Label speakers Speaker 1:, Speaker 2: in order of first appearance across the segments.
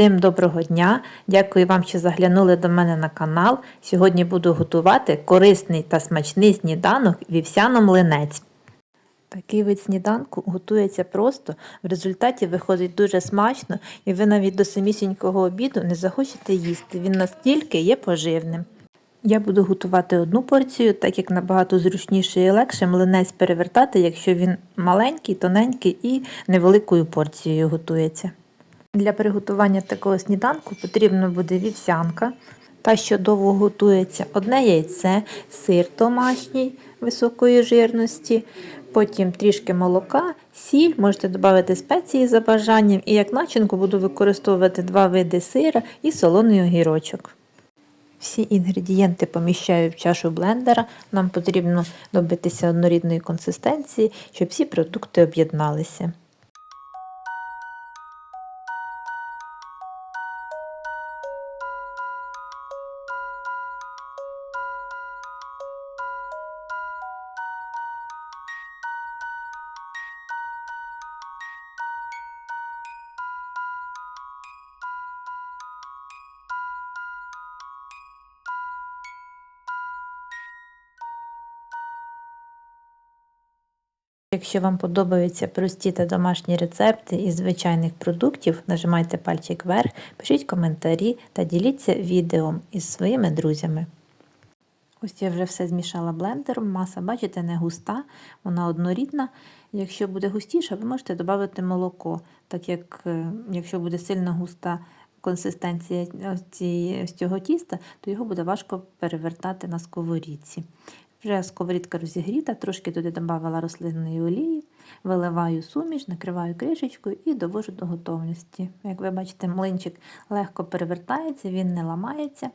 Speaker 1: Всім доброго дня! Дякую вам, що заглянули до мене на канал. Сьогодні буду готувати корисний та смачний сніданок вівсяно-млинець. Такий вид сніданку готується просто, в результаті виходить дуже смачно, і ви навіть до самісінького обіду не захочете їсти. Він настільки є поживним. Я буду готувати одну порцію, так як набагато зручніше і легше млинець перевертати, якщо він маленький, тоненький і невеликою порцією готується. Для приготування такого сніданку потрібно буде вівсянка, та що довго готується, одне яйце, сир домашній високої жирності, потім трішки молока, сіль, можете додати спеції за бажанням, і як начинку буду використовувати два види сира і солоний огірочок. Всі інгредієнти поміщаю в чашу блендера. Нам потрібно добитися однорідної консистенції, щоб всі продукти об'єдналися. Якщо вам подобаються прості та домашні рецепти із звичайних продуктів, нажимайте пальчик вверх, пишіть коментарі та діліться відео із своїми друзями. Ось я вже все змішала блендером. Маса, бачите, не густа, вона однорідна. Якщо буде густіша, ви можете додати молоко, так як е, якщо буде сильно густа консистенція цього тіста, то його буде важко перевертати на сковорідці. Вже сковорідка розігріта, трошки туди додавала рослинної олії, виливаю суміш, накриваю кришечкою і довожу до готовності. Як ви бачите, млинчик легко перевертається, він не ламається.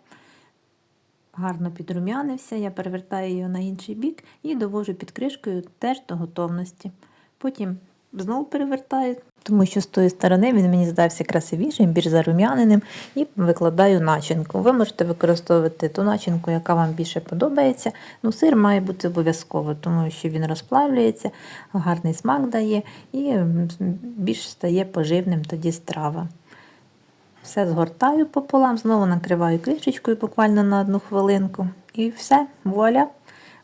Speaker 1: Гарно підрум'янився, я перевертаю його на інший бік і довожу під кришкою теж до готовності. Потім знову перевертаю, тому що з тої сторони він мені здався красивішим, більш зарум'яненим, і викладаю начинку. Ви можете використовувати ту начинку, яка вам більше подобається. Ну, сир має бути обов'язково, тому що він розплавлюється, гарний смак дає і більш стає поживним тоді страва. Все згортаю пополам, знову накриваю кришечкою буквально на одну хвилинку. І все, вуаля.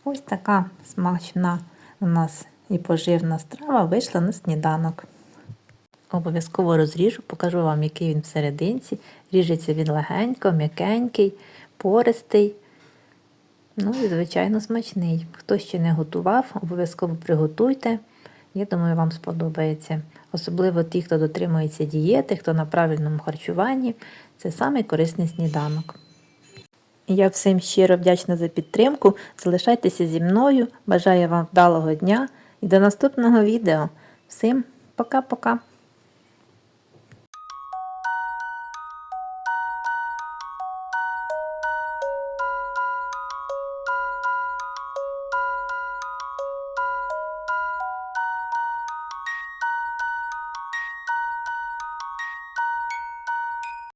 Speaker 1: Ось така смачна у нас і поживна страва вийшла на сніданок. Обов'язково розріжу, покажу вам, який він всерединці. Ріжеться він легенько, м'якенький, пористий. Ну і, звичайно, смачний. Хто ще не готував, обов'язково приготуйте. Я думаю, вам сподобається. Особливо ті, хто дотримується дієти, хто на правильному харчуванні. Це самий корисний сніданок. Я всім щиро вдячна за підтримку. Залишайтеся зі мною. Бажаю вам вдалого дня і до наступного відео. Всім пока-пока!